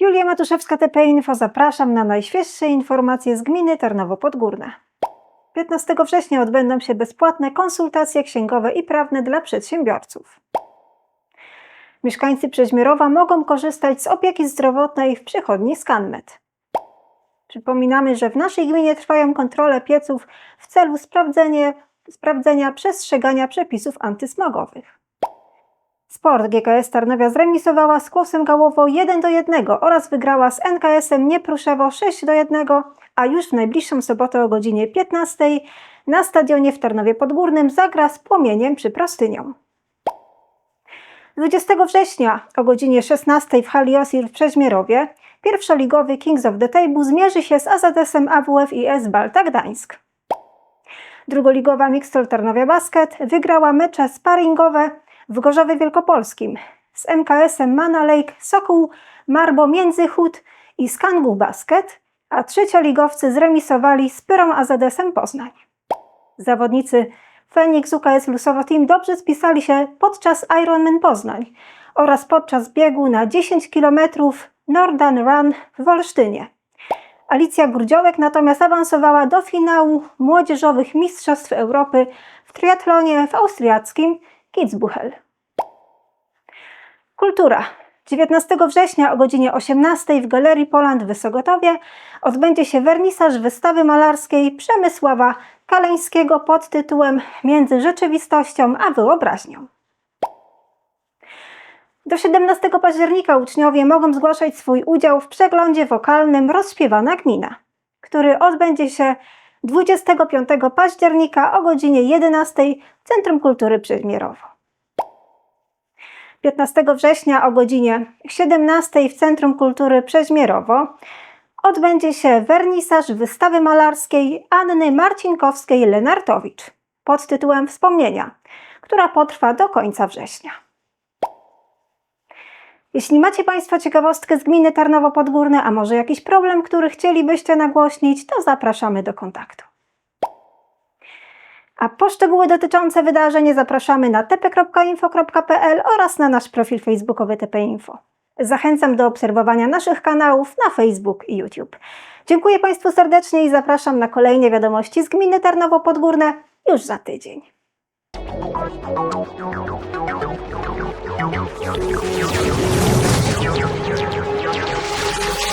Julia Matuszewska, TP Info. Zapraszam na najświeższe informacje z gminy Tarnowo Podgórne. 15 września odbędą się bezpłatne konsultacje księgowe i prawne dla przedsiębiorców. Mieszkańcy Przeźmierowa mogą korzystać z opieki zdrowotnej w przychodni ScanMed. Przypominamy, że w naszej gminie trwają kontrole pieców w celu sprawdzenia przestrzegania przepisów antysmogowych. Sport GKS Tarnowia zremisowała z Kłosem Gałowo 1 do 1 oraz wygrała z NKS-em Niepruszewo 6 do 1, a już w najbliższą sobotę o godzinie 15 na stadionie w Tarnowie Podgórnym zagra z Płomieniem przy Prostynią. 20 września o godzinie 16 w hali Osir w Przeźmierowie pierwszoligowy Kings of the Table zmierzy się z AZS-em AWF i S Balta Gdańsk. Drugoligowa Mixtol Tarnowia Basket wygrała mecze sparingowe w Gorzowie Wielkopolskim z MKS-em Mana Lake, Sokół, Marbo Międzychód i Skangu Basket, a trzecioligowcy zremisowali z Pyrą AZS-em Poznań. Zawodnicy Fenix UKS Lusowo Team dobrze spisali się podczas Ironman Poznań oraz podczas biegu na 10 km Northern Run w Wolsztynie. Alicja Grudziołek natomiast awansowała do finału młodzieżowych Mistrzostw Europy w triatlonie w austriackim Kitzbühel. Kultura. 19 września o godzinie 18 w Galerii Poland w Wysogotowie odbędzie się wernisaż wystawy malarskiej Przemysława Kaleńskiego pod tytułem Między rzeczywistością a wyobraźnią. Do 17 października uczniowie mogą zgłaszać swój udział w przeglądzie wokalnym Rozśpiewana Gmina, który odbędzie się 25 października o godzinie 11 w Centrum Kultury Przedmierowo. 15 września o godzinie 17 w Centrum Kultury Przeźmierowo odbędzie się wernisaż wystawy malarskiej Anny Marcinkowskiej-Lenartowicz pod tytułem Wspomnienia, która potrwa do końca września. Jeśli macie Państwo ciekawostkę z gminy Tarnowo Podgórne, a może jakiś problem, który chcielibyście nagłośnić, to zapraszamy do kontaktu. A po szczegóły dotyczące wydarzeń zapraszamy na tp.info.pl oraz na nasz profil facebookowy TP.info. Zachęcam do obserwowania naszych kanałów na Facebook i YouTube. Dziękuję Państwu serdecznie i zapraszam na kolejne wiadomości z gminy Tarnowo Podgórne już za tydzień. よし